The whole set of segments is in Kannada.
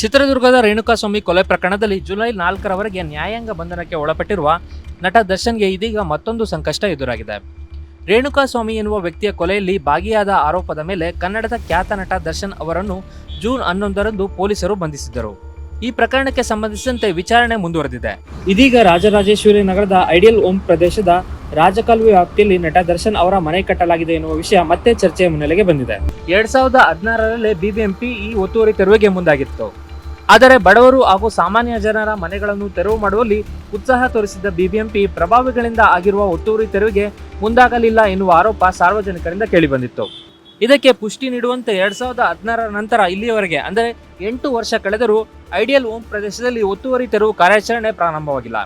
ಚಿತ್ರದುರ್ಗದ ರೇಣುಕಾಸ್ವಾಮಿ ಕೊಲೆ ಪ್ರಕರಣದಲ್ಲಿ ಜುಲೈ ನಾಲ್ಕರವರೆಗೆ ನ್ಯಾಯಾಂಗ ಬಂಧನಕ್ಕೆ ಒಳಪಟ್ಟಿರುವ ನಟ ದರ್ಶನ್ಗೆ ಇದೀಗ ಮತ್ತೊಂದು ಸಂಕಷ್ಟ ಎದುರಾಗಿದೆ. ರೇಣುಕಾಸ್ವಾಮಿ ಎನ್ನುವ ವ್ಯಕ್ತಿಯ ಕೊಲೆಯಲ್ಲಿ ಭಾಗಿಯಾದ ಆರೋಪದ ಮೇಲೆ ಕನ್ನಡದ ಖ್ಯಾತ ನಟ ದರ್ಶನ್ ಅವರನ್ನು ಜೂನ್ ಹನ್ನೊಂದರಂದು ಪೊಲೀಸರು ಬಂಧಿಸಿದ್ದರು. ಈ ಪ್ರಕರಣಕ್ಕೆ ಸಂಬಂಧಿಸಿದಂತೆ ವಿಚಾರಣೆ ಮುಂದುವರೆದಿದೆ. ಇದೀಗ ರಾಜರಾಜೇಶ್ವರಿ ನಗರದ ಐಡಿಯಲ್ ಓಂ ಪ್ರದೇಶದ ರಾಜಕಾಲುವೆ ವ್ಯಾಪ್ತಿಯಲ್ಲಿ ನಟ ದರ್ಶನ್ ಅವರ ಮನೆ ಕಟ್ಟಲಾಗಿದೆ ಎನ್ನುವ ವಿಷಯ ಮತ್ತೆ ಚರ್ಚೆಯ ಮುನ್ನೆಲೆಗೆ ಬಂದಿದೆ. ಎರಡ್ ಸಾವಿರದ ಹದಿನಾರರಲ್ಲೇ ಬಿಬಿಎಂಪಿ ಈ ಒತ್ತುವರಿ ತೆರವಿಗೆ ಮುಂದಾಗಿತ್ತು. ಆದರೆ ಬಡವರು ಹಾಗೂ ಸಾಮಾನ್ಯ ಜನರ ಮನೆಗಳನ್ನು ತೆರವು ಮಾಡುವಲ್ಲಿ ಉತ್ಸಾಹ ತೋರಿಸಿದ್ದ ಬಿಬಿಎಂಪಿ ಪ್ರಭಾವಿಗಳಿಂದ ಆಗಿರುವ ಒತ್ತುವರಿ ತೆರವಿಗೆ ಮುಂದಾಗಲಿಲ್ಲ ಎನ್ನುವ ಆರೋಪ ಸಾರ್ವಜನಿಕರಿಂದ ಕೇಳಿಬಂದಿತ್ತು. ಇದಕ್ಕೆ ಪುಷ್ಟಿ ನೀಡುವಂತೆ ಎರಡ್ ಸಾವಿರದ ಹದಿನಾರರ ನಂತರ ಇಲ್ಲಿಯವರೆಗೆ, ಅಂದರೆ ಎಂಟು ವರ್ಷ ಕಳೆದರೂ ಐಡಿಯಲ್ ಓಂ ಪ್ರದೇಶದಲ್ಲಿ ಒತ್ತುವರಿ ತೆರವು ಕಾರ್ಯಾಚರಣೆ ಪ್ರಾರಂಭವಾಗಿಲ್ಲ.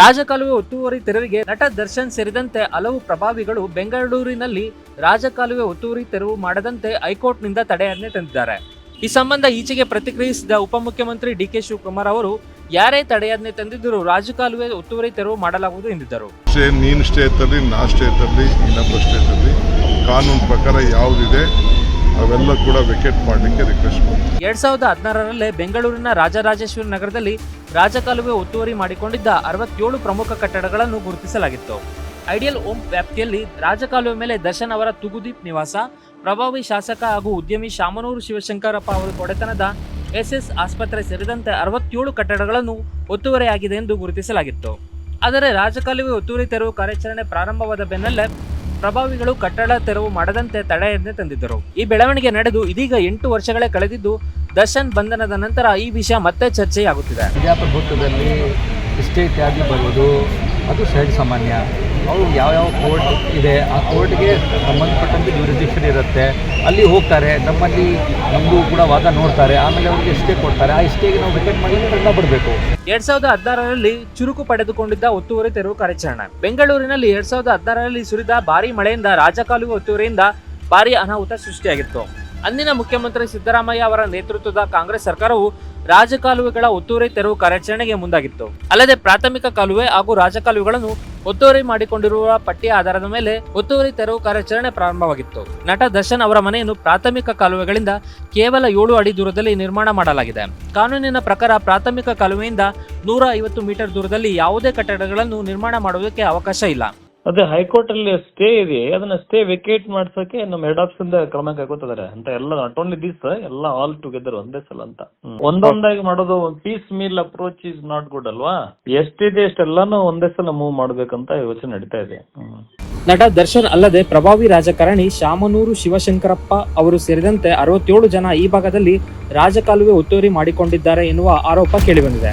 ರಾಜಕಾಲುವೆ ಒತ್ತುವರಿ ತೆರವಿಗೆ ನಟ ದರ್ಶನ್ ಸೇರಿದಂತೆ ಹಲವು ಪ್ರಭಾವಿಗಳು ಬೆಂಗಳೂರಿನಲ್ಲಿ ರಾಜಕಾಲುವೆ ಒತ್ತುವರಿ ತೆರವು ಮಾಡದಂತೆ ಹೈಕೋರ್ಟ್ನಿಂದ ತಡೆಯಾಜ್ಞೆ ತಂದಿದ್ದಾರೆ. ಈ ಸಂಬಂಧ ಈಚೆಗೆ ಪ್ರತಿಕ್ರಿಯಿಸಿದ ಉಪಮುಖ್ಯಮಂತ್ರಿ ಡಿ ಕೆ ಶಿವಕುಮಾರ್ ಅವರು ಯಾರೇ ತಡೆಯಾಜ್ಞೆ ತಂದಿದ್ದರೂ ರಾಜಕಾಲುವೆ ಒತ್ತುವರಿ ತೆರವು ಮಾಡಲಾಗುವುದು ಎಂದಿದ್ದರು. ಸ್ಟೇ ನೀನು ಸ್ಟೇಟಲ್ಲಿ ನಾ ಸ್ಟೇಟಲ್ಲಿ ಇನ್ನೊಬ್ಬ ಸ್ಟೇಟಲ್ಲಿ ಕಾನೂನು ಪ್ರಕಾರ ಯಾವುದಿದೆ ಅವೆಲ್ಲ ಕೂಡ ವಿಕೆಟ್ ಮಾಡಲಿಕ್ಕೆ ರಿಕ್ವೆಸ್ಟ್ ಎರಡ್ ಸಾವಿರದ ಹದಿನಾರರಲ್ಲೇ ಬೆಂಗಳೂರಿನ ರಾಜರಾಜೇಶ್ವರಿ ನಗರದಲ್ಲಿ ರಾಜಕಾಲುವೆ ಒತ್ತುವರಿ ಮಾಡಿಕೊಂಡಿದ್ದ ಅರವತ್ತೇಳು ಪ್ರಮುಖ ಕಟ್ಟಡಗಳನ್ನು ಗುರುತಿಸಲಾಗಿತ್ತು. ಐಡಿಯಲ್ ಓಂ ವ್ಯಾಪ್ತಿಯಲ್ಲಿ ರಾಜಕಾಲುವೆ ಮೇಲೆ ದರ್ಶನ್ ಅವರ ತುಗುದೀಪ್ ನಿವಾಸ ಪ್ರಭಾವಿ ಶಾಸಕ ಹಾಗೂ ಉದ್ಯಮಿ ಶಾಮನೂರು ಶಿವಶಂಕರಪ್ಪ ಅವರ ಒಡೆತನದ ಎಸ್ಎಸ್ ಆಸ್ಪತ್ರೆ ಸೇರಿದಂತೆ ಅರವತ್ತೇಳು ಕಟ್ಟಡಗಳನ್ನು ಒತ್ತುವರಿಯಾಗಿದೆ ಎಂದು ಗುರುತಿಸಲಾಗಿತ್ತು. ಆದರೆ ರಾಜಕಾಲುವೆ ಒತ್ತುವರಿ ತೆರವು ಕಾರ್ಯಾಚರಣೆ ಪ್ರಾರಂಭವಾದ ಬೆನ್ನಲ್ಲೇ ಪ್ರಭಾವಿಗಳು ಕಟ್ಟಡ ತೆರವು ಮಾಡದಂತೆ ತಡೆಯನ್ನೇ ತಂದಿದ್ದರು. ಈ ಬೆಳವಣಿಗೆ ನಡೆದು ಇದೀಗ ಎಂಟು ವರ್ಷಗಳೇ ಕಳೆದಿದ್ದು ದರ್ಶನ್ ಬಂಧನದ ನಂತರ ಈ ವಿಷಯ ಮತ್ತೆ ಚರ್ಚೆಯಾಗುತ್ತಿದೆ. ಪ್ರಜಾಪ್ರಭುತ್ವದಲ್ಲಿ ಇಷ್ಟೇ ಇತ್ಯಾದಿ ಬರುವುದು ಅದು ಸಹಜ ಸಾಮಾನ್ಯ. ಅವರು ಯಾವ್ಯಾವ ಕೋರ್ಟ್ ಇದೆ, ಆ ಕೋರ್ಟ್ಗೆ ಸಂಬಂಧಪಟ್ಟಂತೆ ಜ್ಯೂರಿಸ್ಡಿಕ್ಷನ್ ಇರುತ್ತೆ. ಅಲ್ಲಿ ಹೋಗ್ತಾರೆ, ನಮ್ಮಲ್ಲಿ ನಮ್ಮದು ಕೂಡ ವಾದ ನೋಡ್ತಾರೆ, ಆಮೇಲೆ ಅವ್ರಿಗೆ ಇಷ್ಟೇ ಕೊಡ್ತಾರೆ. ಆ ಸ್ಟೇಗೆ ನಾವು ವಿಕೆಟ್ ಮಾಡಿ ದಂಡ ಬಿಡಬೇಕು ಎರಡ್ ಸಾವಿರದ ಹದಿನಾರರಲ್ಲಿ ಚುರುಕು ಪಡೆದುಕೊಂಡಿದ್ದ ಒತ್ತುವರಿ ತೆರವು ಕಾರ್ಯಾಚರಣೆ. ಬೆಂಗಳೂರಿನಲ್ಲಿ ಎರಡ್ ಸಾವಿರದ ಹದಿನಾರರಲ್ಲಿ ಸುರಿದ ಭಾರಿ ಮಳೆಯಿಂದ ರಾಜಕಾಲುವೆ ಒತ್ತುವರಿಯಿಂದ ಭಾರಿ ಅನಾಹುತ ಸೃಷ್ಟಿಯಾಗಿತ್ತು. ಅಂದಿನ ಮುಖ್ಯಮಂತ್ರಿ ಸಿದ್ದರಾಮಯ್ಯ ಅವರ ನೇತೃತ್ವದ ಕಾಂಗ್ರೆಸ್ ಸರ್ಕಾರವು ರಾಜಕಾಲುವೆಗಳ ಒತ್ತುವರಿ ತೆರವು ಕಾರ್ಯಾಚರಣೆಗೆ ಮುಂದಾಗಿತ್ತು. ಅಲ್ಲದೆ ಪ್ರಾಥಮಿಕ ಕಾಲುವೆ ಹಾಗೂ ರಾಜಕಾಲುವೆಗಳನ್ನು ಒತ್ತುವರಿ ಮಾಡಿಕೊಂಡಿರುವ ಪಟ್ಟಿಯ ಆಧಾರದ ಮೇಲೆ ಒತ್ತುವರಿ ತೆರವು ಕಾರ್ಯಾಚರಣೆ ಪ್ರಾರಂಭವಾಗಿತ್ತು. ನಟ ದರ್ಶನ್ ಅವರ ಮನೆಯನ್ನು ಪ್ರಾಥಮಿಕ ಕಾಲುವೆಗಳಿಂದ ಕೇವಲ ಏಳು ಅಡಿ ದೂರದಲ್ಲಿ ನಿರ್ಮಾಣ ಮಾಡಲಾಗಿದೆ. ಕಾನೂನಿನ ಪ್ರಕಾರ ಪ್ರಾಥಮಿಕ ಕಾಲುವೆಯಿಂದ ನೂರ ಐವತ್ತು ಮೀಟರ್ ದೂರದಲ್ಲಿ ಯಾವುದೇ ಕಟ್ಟಡಗಳನ್ನು ನಿರ್ಮಾಣ ಮಾಡುವುದಕ್ಕೆ ಅವಕಾಶ ಇಲ್ಲ. ಅದೇ ಹೈಕೋರ್ಟ್ ಅಲ್ಲಿ ಸ್ಟೇ ಇದೆ, ಅದನ್ನ ಸ್ಟೇ ವೆಕೇಟ್ ಮಾಡ್ಸಕ್ಕೆ ನಮ್ಮ ಹೆಡ್ ಆಫೀಸ್ ಇಂದ ಕ್ರಮ ಕೈಗೊಳ್ತಿದ್ದಾರೆ ಅಂತ ಎಲ್ಲ ನಾಟ್ ಓನ್ಲಿ ದಿಸ್ ಎಲ್ಲ ಆಲ್ ಟುಗೆದರ್ ಒಂದೇ ಸಲ ಅಂತ. ಒಂದೊಂದಾಗಿ ಮಾಡೋದು piece meal approach is not good ಅಲ್ವಾ ಎಷ್ಟಿದೆ ಎಷ್ಟೆಲ್ಲಾನು ಒಂದೇ ಸಲ ಮೂವ್ ಮಾಡ್ಬೇಕಂತ ಯೋಚನೆ ನಡೀತಾ ಇದೆ. ನಟ ದರ್ಶನ್ ಅಲ್ಲದೆ ಪ್ರಭಾವಿ ರಾಜಕಾರಣಿ ಶಾಮನೂರು ಶಿವಶಂಕರಪ್ಪ ಅವರು ಸೇರಿದಂತೆ ಅರವತ್ತೇಳು ಜನ ಈ ಭಾಗದಲ್ಲಿ ರಾಜಕಾಲುವೆ ಒತ್ತುವರಿ ಮಾಡಿಕೊಂಡಿದ್ದಾರೆ ಎನ್ನುವ ಆರೋಪ ಕೇಳಿಬಂದಿದೆ.